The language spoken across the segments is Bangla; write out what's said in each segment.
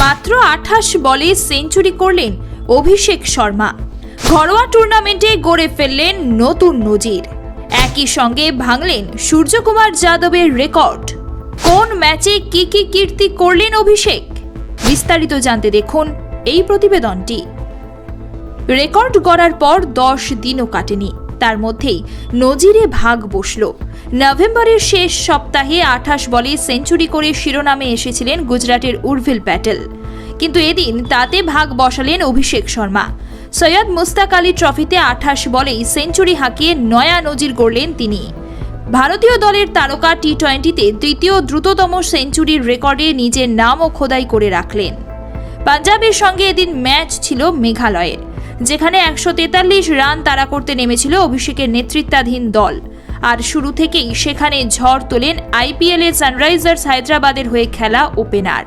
মাত্র আঠাশ বলে সেঞ্চুরি করলেন অভিষেক শর্মা। ঘরোয়া টুর্নামেন্টে গড়ে ফেললেন নতুন নজির। একই সঙ্গে ভাঙলেন সূর্যকুমার যাদবের রেকর্ড। কোন ম্যাচে কি কি কীর্তি করলেন অভিষেক? বিস্তারিত জানতে দেখুন এই প্রতিবেদনটি। রেকর্ড গড়ার পর দশ দিনও কাটেনি। তার মধ্যেই নজিরে ভাগ বসল। নভেম্বরের শেষ সপ্তাহে আঠাশ বলে সেঞ্চুরি করে শিরোনামে এসেছিলেন গুজরাটের উর্ভিল প্যাটেল। কিন্তু এদিন তাতে ভাগ বসালেন অভিষেক শর্মা। সৈয়দ মুস্তাক আলী ট্রফিতে আঠাশ বলেই সেঞ্চুরি হাঁকিয়ে নয়া নজির গড়লেন তিনি। ভারতীয় দলের তারকা টি টোয়েন্টিতে তৃতীয় দ্রুততম সেঞ্চুরির রেকর্ডে নিজের নামও খোদাই করে রাখলেন। পাঞ্জাবের সঙ্গে এদিন ম্যাচ ছিল মেঘালয়ের। যেখানে একশো তেতাল্লিশ রান তাড়া করতে নেমেছিল অভিষেকের নেতৃত্বাধীন দল। আর শুরু থেকেই সেখানে ঝড় তোলেন আইপিএলে সানরাইজার্স হায়দ্রাবাদের হয়ে খেলা ওপেনার।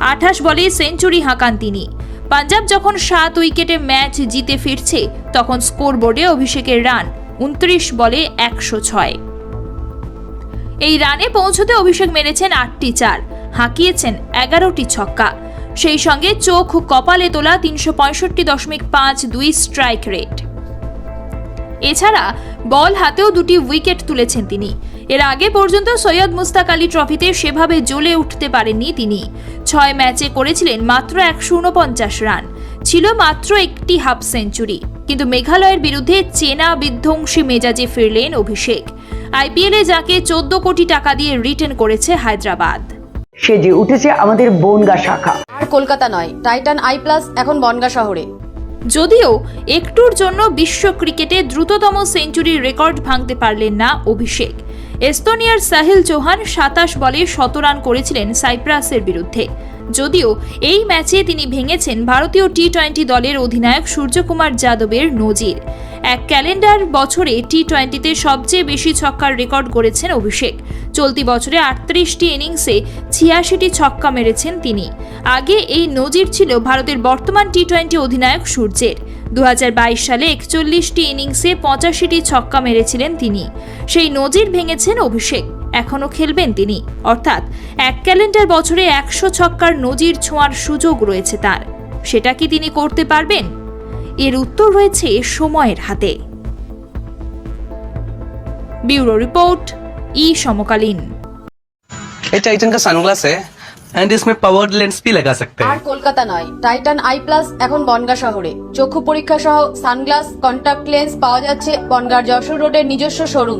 আঠাশ বলে সেঞ্চুরি হাঁকান তিনি। পাঞ্জাব যখন সাত উইকেটে ম্যাচ জিতে ফিরছে, তখন স্কোরবোর্ডে অভিষেকের রান উনত্রিশ বলে একশো ছয়। এই রানে পৌঁছতে অভিষেক মেরেছেন আটটি চার, হাঁকিয়েছেন এগারোটি ছক্কা। সেই সঙ্গে চোখ কপালে তোলা তিনশো পঁয়ষট্টি দশমিক পাঁচ দুই স্ট্রাইক রেট এছাড়া বল হাতেও দুটি উইকেট তুলেছেন তিনি। এর আগে পর্যন্ত সৈয়দ মুস্তাক আলী ট্রফিতে সেভাবে জ্বলে উঠতে পারেননি তিনি। ছয় ম্যাচে করেছিলেন মাত্র একশো উনপঞ্চাশ রান ছিল মাত্র একটি হাফ সেঞ্চুরি কিন্তু মেঘালয়ের বিরুদ্ধে চেনা বিধ্বংসী মেজাজে ফিরলেন অভিষেক। আইপিএলে যাকে চোদ্দ কোটি টাকা দিয়ে রিটার্ন করেছে হায়দ্রাবাদ। সেজে উঠেছে আমাদের বনগা শাখা। কলকাতা নয়, টাইটান আই প্লাস এখন বনগা শহরে। যদিও একটুর জন্য বিশ্ব ক্রিকেটে দ্রুততম সেঞ্চুরির রেকর্ড ভাঙতে পারলেন না অভিষেক। এস্তোনিয়ার সাহিল চৌহান সাতাশ বলে শত রান করেছিলেন সাইপ্রাসের বিরুদ্ধে। যদিও এই ম্যাচে তিনি ভেঙেছেন ভারতীয় টি টোয়েন্টি দলের অধিনায়ক সূর্যকুমার যাদবের নজির। এক ক্যালেন্ডার বছরে টি টোয়েন্টিতে সবচেয়ে বেশি ছক্কার রেকর্ড গড়েছেন অভিষেক। চলতি বছরে আটত্রিশটি ইনিংসে ছিয়াশিটি ছক্কা মেরেছেন তিনি। আগে এই নজির ছিল ভারতের বর্তমান টি টোয়েন্টি অধিনায়ক সূর্যের। দু হাজার বাইশ সালে একচল্লিশটি ইনিংসে পঁচাশিটি ছক্কা মেরেছিলেন তিনি। সেই নজির ভেঙেছেন অভিষেক। এখনও খেলবেন তিনি অর্থাৎ এক ক্যালেন্ডার বছরে একশো ছক্কার নজির ছোঁয়ার সুযোগ রয়েছে তার সেটা কি তিনি করতে পারবেন এর উত্তর রয়েছে সময়ের হাতে ব্যুরো রিপোর্ট ই সমকালীন ये टाइटन का सनग्लास है एंड इसमें पावर्ड लेंस भी लगा सकते আর हैं কলকাতা নয় টাইটান আই প্লাস এখন বনগা শহরে চক্ষু পরীক্ষা সহ সানগ্লাস কন্টাক্ট লেন্স পাওয়া যাচ্ছে বনগার যশোর রোডের নিজস্ব শোরুম